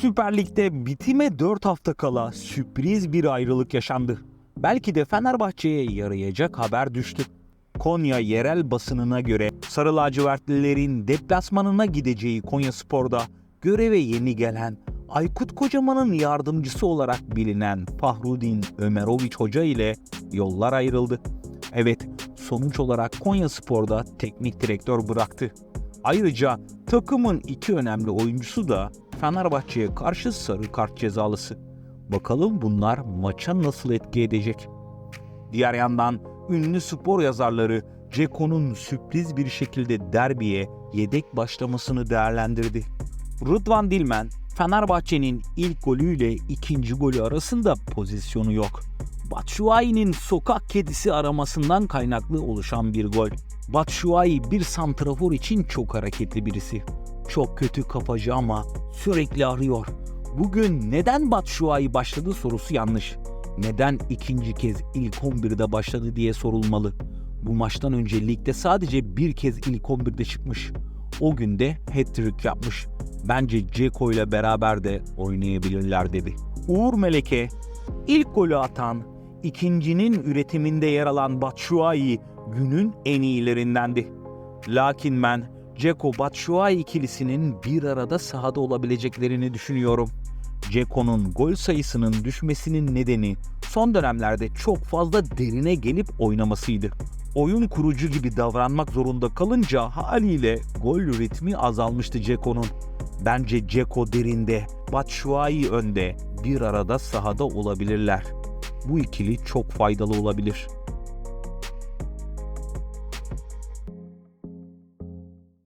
Süper Lig'de bitime 4 hafta kala sürpriz bir ayrılık yaşandı. Belki de Fenerbahçe'ye yarayacak haber düştü. Konya yerel basınına göre Sarı lacivertlilerin deplasmanına gideceği Konya Spor'da göreve yeni gelen Aykut Kocaman'ın yardımcısı olarak bilinen Fahrudin Ömeroviç Hoca ile yollar ayrıldı. Evet, sonuç olarak Konya Spor'da teknik direktör bıraktı. Ayrıca takımın iki önemli oyuncusu da Fenerbahçe'ye karşı sarı kart cezalısı. Bakalım bunlar maça nasıl etki edecek? Diğer yandan ünlü spor yazarları Ceko'nun sürpriz bir şekilde derbiye yedek başlamasını değerlendirdi. Rıdvan Dilmen, Fenerbahçe'nin ilk golüyle ikinci golü arasında pozisyonu yok. Batshuayi'nin sokak kedisi aramasından kaynaklı oluşan bir gol. Batshuayi bir santrafor için çok hareketli birisi. Çok kötü kafacı ama sürekli arıyor. Bugün neden Batshuayi başladı sorusu yanlış. Neden ikinci kez ilk 11'de başladı diye sorulmalı. Bu maçtan önce ligde sadece bir kez ilk 11'de çıkmış. O gün de hat-trick yapmış. Bence Ceko ile beraber de oynayabilirler dedi. Uğur Meleke ilk golü atan, ikincinin üretiminde yer alan Batshuayi günün en iyilerindendi. Lakin ben Ceko Batshuayi ikilisinin bir arada sahada olabileceklerini düşünüyorum. Ceko'nun gol sayısının düşmesinin nedeni son dönemlerde çok fazla derine gelip oynamasıydı. Oyun kurucu gibi davranmak zorunda kalınca haliyle gol ritmi azalmıştı Ceko'nun. Bence Ceko derinde, Batshuayi önde bir arada sahada olabilirler. Bu ikili çok faydalı olabilir.